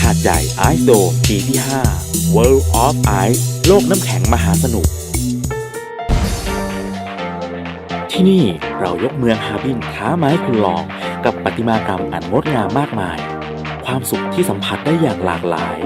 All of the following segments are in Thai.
หาดใหญ่ไอซ์โดปีที่ 5 World of Ice โลกน้ำแข็งมหาสนุก ที่นี่เรายกเมืองฮาบินท้าไมาให้คุณลอง กับประติมากรรมอันงดงามมากมาย ความสุขที่สัมผัสได้อย่างหลากหลาย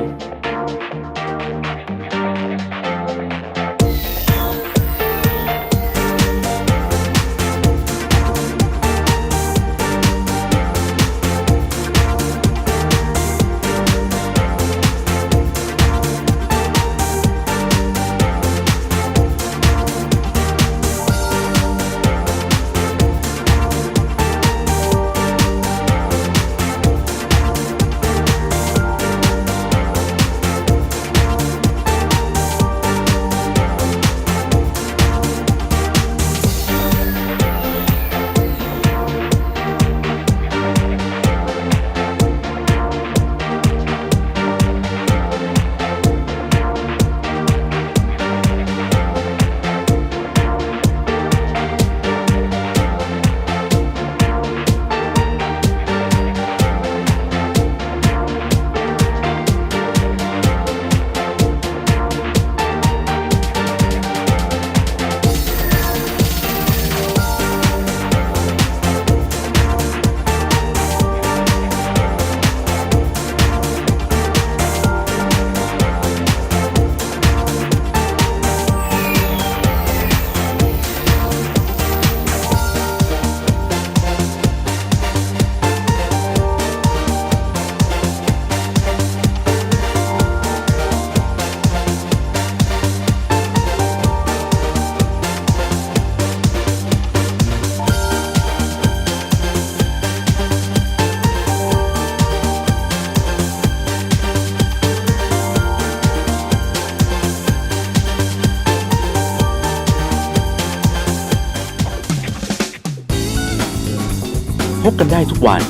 บกันได้ทุกวัน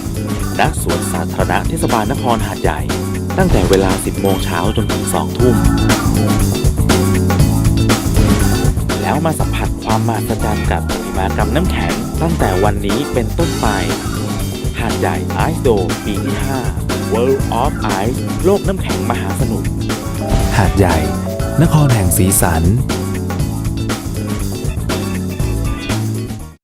ณสวนสาธารณะเทศบาลนครหาดใหญ่ ตั้งแต่เวลา 10 โมงเช้าจนถึง 2 ทุ่ม แล้วมาสัมผัสความมหัศจรรย์กับปิมากรรมน้ำแข็ง ตั้งแต่วันนี้เป็นต้นไป หาดใหญ่ไอซ์โดปีที่ 5 World of Ice โลกน้ำแข็งมหาสนุก หาดใหญ่ นครแห่งสีสัน